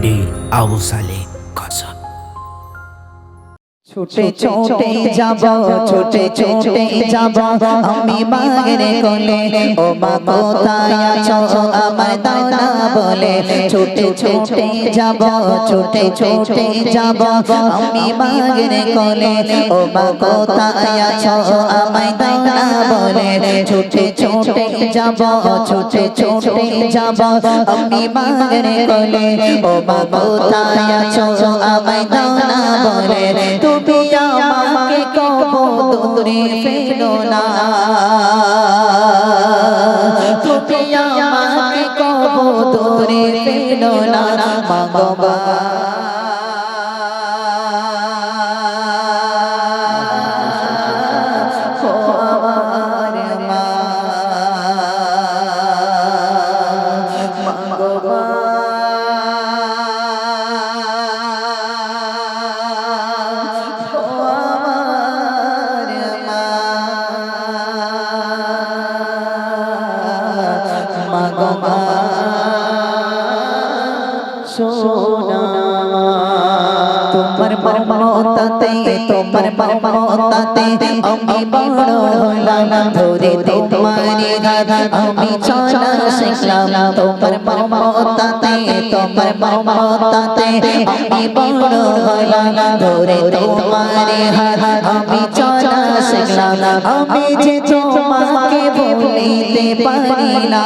de Abu ছুটে ছুটে যাব ছুটে ছুটে যাব আমি মায়ের কোলে ও মা কোথায় আছো আমার না বলে ছুটে ছুটে যাব ছুটে ছুটে যাব আমি মায়ের কোলে ও মা কোথায় আছো আমায় দাও না বলে ছুটে ছুটে যাব ছুটে ছুটে যাব আমি মায়ের কোলে ও মা কোথায় আছো আমায় দাও না বলে তুমি আমাকে কবো দূরে ফেলো না। তুমি আমাকে কবো দূরে ফেলো না। মাগবা তোমার মমতাতে তোমার মমতাতে আমি ধরে তোমারি আমি চলা শিখলাম তোমার মমতাতে তোমার মমতাতে আমি বড় হলাম ধরে তোমারি আমি চলা শিখলাম আমি যে তোমাকে বলিতে পারি না,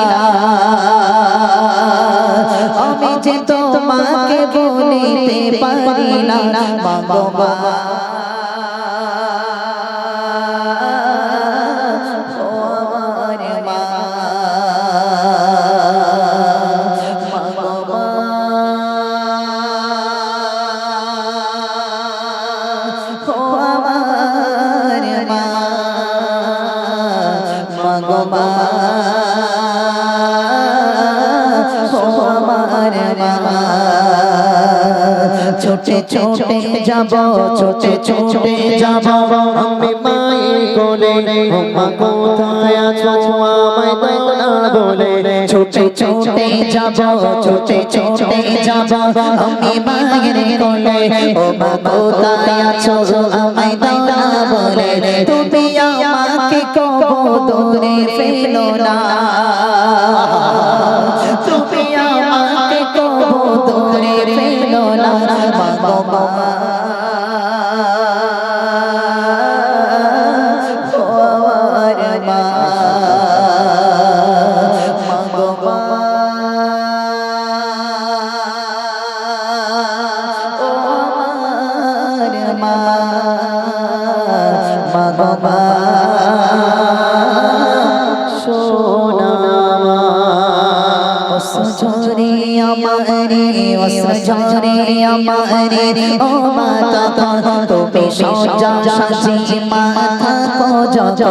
আমি যে তোমাকে বলিতে পারি না মাগবা ছোটে ছোটে যাব, ছোটে ছোটে যাব। আমি মায়ের কোলে মা কোথায় আছো? আমায় দাও না বলে। ছোটে ছোটে যাব, ছোটে ছোটে যাব। আমি মায়ের কোলে ও মা কোথায় আছো? আমায় দাও বলে। তুমি কবো দূরে ফেলো না। তুমি আমাকে কবো দূরে ফেলো না। মা। ঝরে অস্ত্র আমারে ও মাতা তুমি সজা সাজি মাথা কো যত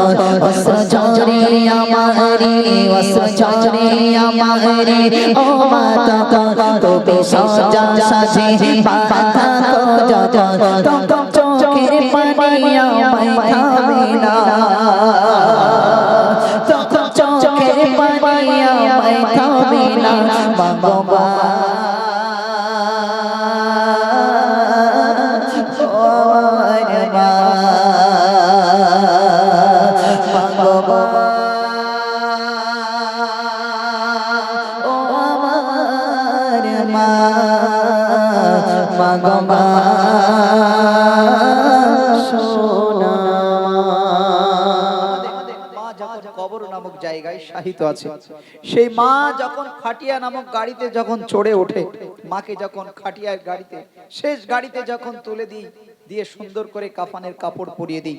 অস্ত্র ঝরে আমারে অস্ত্র আমারে ও মাতা তুমি সজা সাজি মাথা কো যত চোখের পানি আমায় থামে না। তখন চোখের পানি আমায় থামে না। বাবা সেই মা যখন খাটিয়া নামক গাড়িতে যখন চড়ে ওঠে, মাকে যখন খাটিয়ার গাড়িতে, শেষ গাড়িতে যখন তুলে দিই দিয়ে সুন্দর করে কাফানের কাপড় পরিয়ে দিই।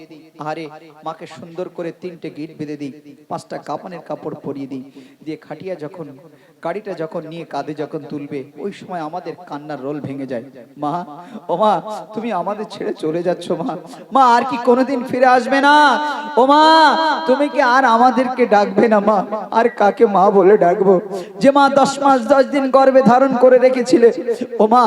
আরে মাকে সুন্দর করে তিনটে গিট বেঁধে দিই, পাঁচটা কাফানের কাপড় পরিয়ে দিই। দিয়ে খাটিয়া যখন, গাড়িটা যখন নিয়ে কাঁধে যখন তুলবে, ওই সময় আমাদের কান্নার রোল ভেঙে যায়। মা, ও মা, তুমি আমাদের ছেড়ে চলে যাচ্ছ মা। মা, আর কি কোনোদিন ফিরে আসবে না। ও মা, তুমি কি আর আমাদেরকে ডাকবে না মা? আর কাকে মা বলে ডাকবো? যে মা দশ মাস, দশ দিন গর্বে ধারণ করে রেখেছিলে। ও মা,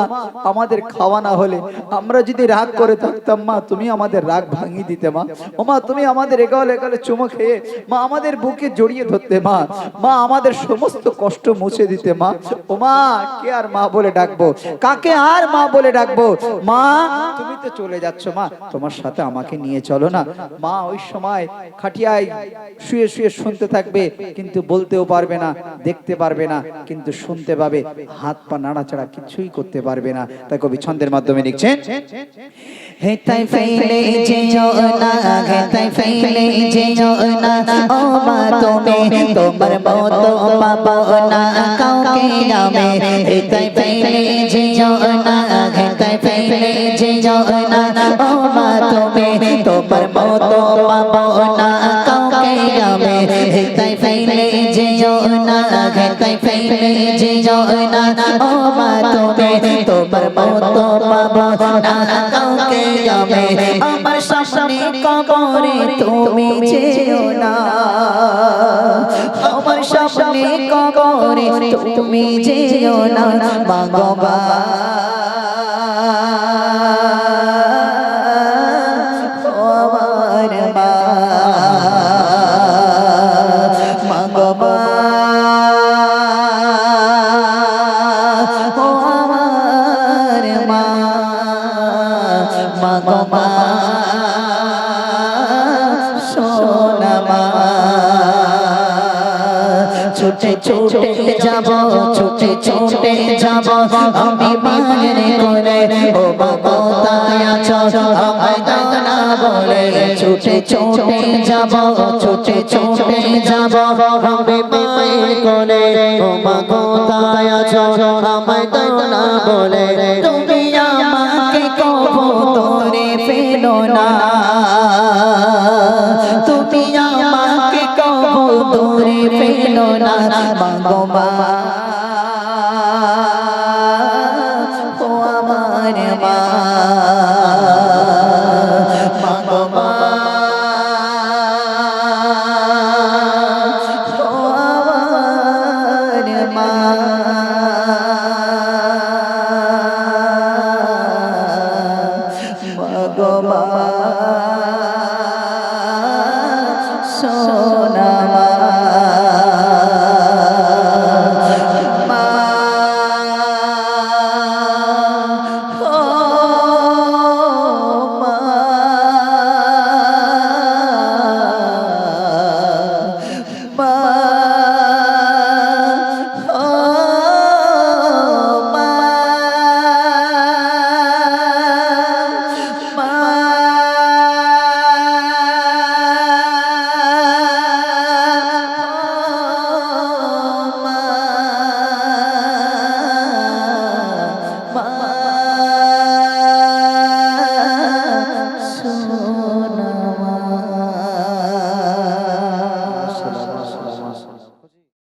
আমাদের খাওয়া না হলে আমরা যদি রাগ করে করে থাকতাম, মা, তুমি আমাদের রাগ ভাঙিয়ে দিতে, মা। ও মা, তুমি আমাদের এগালে এগালে চুমো খেয়ে, মা, আমাদের বুকে জড়িয়ে ধরতে, মা। মা, আমাদের সমস্ত কষ্ট মুছে দিতে, মা। ও মা, কে আর মা বলে ডাকবো? কাকে আর মা বলে ডাকবো? মা, তুমি তো চলে যাচ্ছ, মা। তোমার সাথে আমাকে নিয়ে চলো না। মা, ওই সময় খাটিয়ায় শুয়ে শুয়ে শুনতে থাকবে, কিন্তু বলতেও পারবে না, দেখতে পারবে না, কিন্তু শুনতে পাবে। হাত পা নাড়াচাড়া কিছুই করতে পারবে না। তাই কবি ছন্দের মাধ্যমে লিখছেন হেতাই ফেলে যেও না হেতাই ফেলে যেও না ও মা তুমি তোমার মতো পাবো না কাউকে নামে হেতাই ফেলে যেও না হেতাই ফেলে যেও না ও মা তুমি তোমার মতো পাবো না কাউকে নামে হেতাই ফেলে না হেতাই ফেলে যেও না ও মা তুমি তোমার মতো পাবো না। কাউকে যাবে আমার সামনে কবরে তুমি যেও না। আমার সামনে কবরে তুমি যেও না। ভগবা ছুটে ছুটে যাব ছুটে ছুটে যাব। আমি মায়ের করে ও বাবা তাই আছো। আমায় দানা বলে ছুটে ছুটে যাব ছুটে ছুটে যাব। আমি মায়ের কোলে ও বাবা তাই আছো। আমায় না বলে ফেলো না মা।